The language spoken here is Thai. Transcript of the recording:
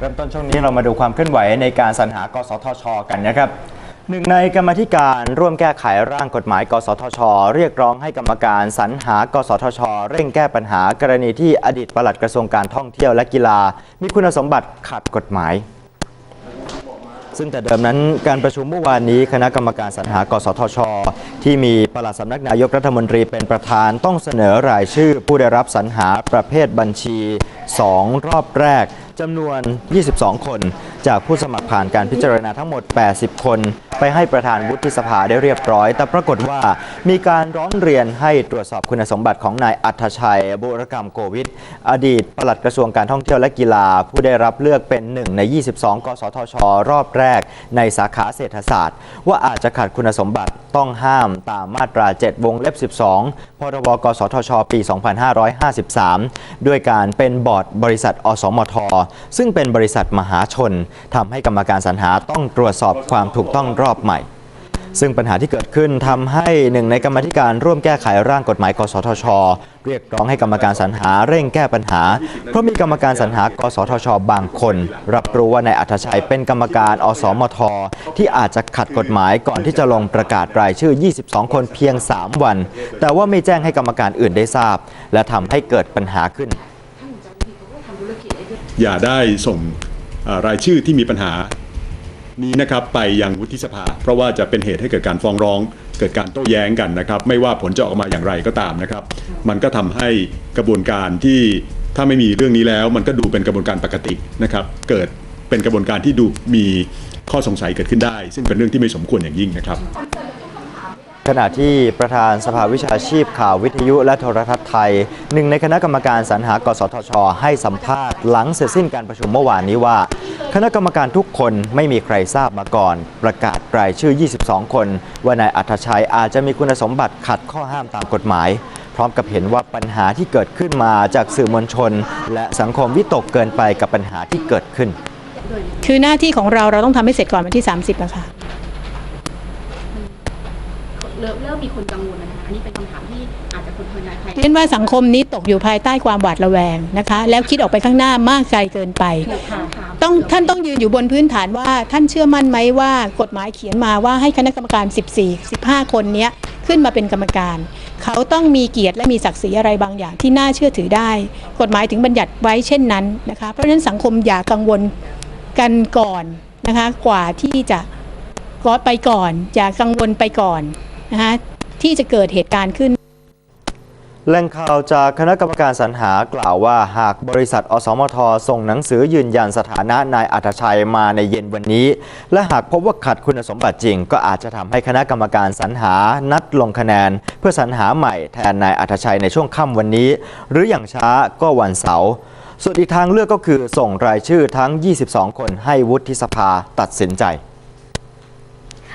เริ่มต้นช่วงนี้เรามาดูความเคลื่อนไหวในการสรรหากสทช กันนะครับหนึ่งในกรรมธิการร่วมแก้ไขร่างกฎหมาย กสทช เรียกร้องให้กรรมการสรรหา กสทช เร่งแก้ปัญหากรณีที่อดีตปลัดกระทรวงการท่องเที่ยวและกีฬา มีคุณสมบัติขัดกฎหมาย ซึ่งแต่เดิมนั้นการประชุมเมื่อวานนี้คณะกรรมการสรรหา กสทช ที่มีปลัดสำนักนายกรัฐมนตรีเป็นประธานต้องเสนอรายชื่อผู้ได้รับสรรหาประเภทบัญชี 2 รอบแรก จำนวน 22 คนจากผู้สมัครผ่านการพิจารณาทั้งหมด 80 คน ไปให้ประธานวุฒิสภาได้เรียบร้อย แต่ปรากฏว่ามีการร้องเรียนให้ตรวจสอบคุณสมบัติของนายอัธชัยบุรกรรมโกวิทอดีตปลัดกระทรวงการท่องเที่ยวและกีฬา ผู้ได้รับเลือกเป็นหนึ่งใน 22 กสทช รอบแรก ในสาขาเศรษฐศาสตร์ ว่าอาจจะขัดคุณสมบัติต้องห้ามตามมาตรา 7 วงเล็บ 12 พรบกสทช ปี 2553 ด้วยการเป็นบอร์ดบริษัท อสมท ซึ่งเป็นบริษัทมหาชนทำให้กรรมการสรรหาต้องตรวจสอบความถูกต้องรอบใหม่ ซึ่งปัญหาที่เกิดขึ้นทำให้หนึ่งในกรรมธิการร่วมแก้ไขร่างกฎหมายกสทช เรียกร้องให้กรรมการสรรหาเร่งแก้ปัญหา เพราะมีกรรมการสรรหากสทช บางคน รับรู้ว่านายอัธชัยเป็นกรรมการอสมท ที่อาจจะขัดกฎหมายก่อนที่จะลงประกาศรายชื่อ 22 คนเพียง 3 วัน แต่ว่าไม่แจ้งให้กรรมการอื่นได้ทราบ และทำให้เกิดปัญหาขึ้นอย่าได้ส่ง รายชื่อที่มีปัญหานี้นะครับไปยังวุฒิสภา เพราะว่าจะเป็นเหตุให้เกิดการฟ้องร้อง เกิดการโต้แย้งกันนะครับ ไม่ว่าผลจะออกมาอย่างไรก็ตามนะครับ มันก็ทำให้กระบวนการที่ถ้าไม่มีเรื่องนี้แล้ว มันก็ดูเป็นกระบวนการปกตินะครับ เกิดเป็นกระบวนการที่ดูมีข้อสงสัยเกิดขึ้นได้ ซึ่งเป็นเรื่องที่ไม่สมควรอย่างยิ่งนะครับ ขณะที่ประธานสภาวิชาชีพข่าววิทยุและโทรทัศน์ไทย หนึ่งในคณะกรรมการสรรหากสทช ให้สัมภาษณ์หลังเสร็จสิ้นการประชุมเมื่อวานนี้ว่า คณะกรรมการทุกคนไม่มีใครทราบมาก่อน ประกาศรายชื่อ 22 คน ว่านายอัธชัยอาจจะมีคุณสมบัติขัดข้อห้ามตามกฎหมาย พร้อมกับเห็นว่าปัญหาที่เกิดขึ้นมาจากสื่อมวลชน และสังคมวิตกเกินไปกับปัญหาที่เกิดขึ้น คือหน้าที่ของเราเราต้องทำให้เสร็จก่อนวันที่ 30อะคะ เริ่มเริ่มมีคนกังวลแล้วนะคะอันนี้เป็นคำถามที่อาจจะคนภายในภายเช่นว่าสังคมนี้ตกอยู่ภายใต้ความหวาดระแวงนะคะ แล้วคิดออกไปข้างหน้ามากไกลเกินไปค่ะค่ะต้องท่านต้องยืนอยู่บนพื้นฐานว่าท่านเชื่อมั่นไหมว่ากฎหมายเขียนมาว่าให้คณะกรรมการ 14 15 คนเนี้ยขึ้นมาเป็นกรรมการ เขาต้องมีเกียรติและมีศักดิ์ศรีอะไรบางอย่างที่น่าเชื่อถือได้ กฎหมายถึงบัญญัติไว้เช่นนั้นนะคะเพราะฉะนั้นสังคมอย่ากังวลกันก่อนนะคะกว่าที่จะก็ไปก่อนอย่ากังวลไปก่อน นะคะที่จะเกิดเหตุการณ์ขึ้นแหล่งข่าวจากคณะกรรมการสรรหากล่าวว่าหากบริษัท อสมท ส่งหนังสือยืนยันสถานะนายอัธชัยมาในเย็นวันนี้ และหากพบว่าขัดคุณสมบัติจริง ก็อาจจะทำให้คณะกรรมการสรรหานัดลงคะแนน เพื่อสรรหาใหม่แทนนายอัธชัยในช่วงค่ำวันนี้ หรืออย่างช้าก็วันเสาร์ส่วนอีกทางเลือกก็คือส่งรายชื่อทั้ง 22 คนให้วุฒิสภาตัดสินใจ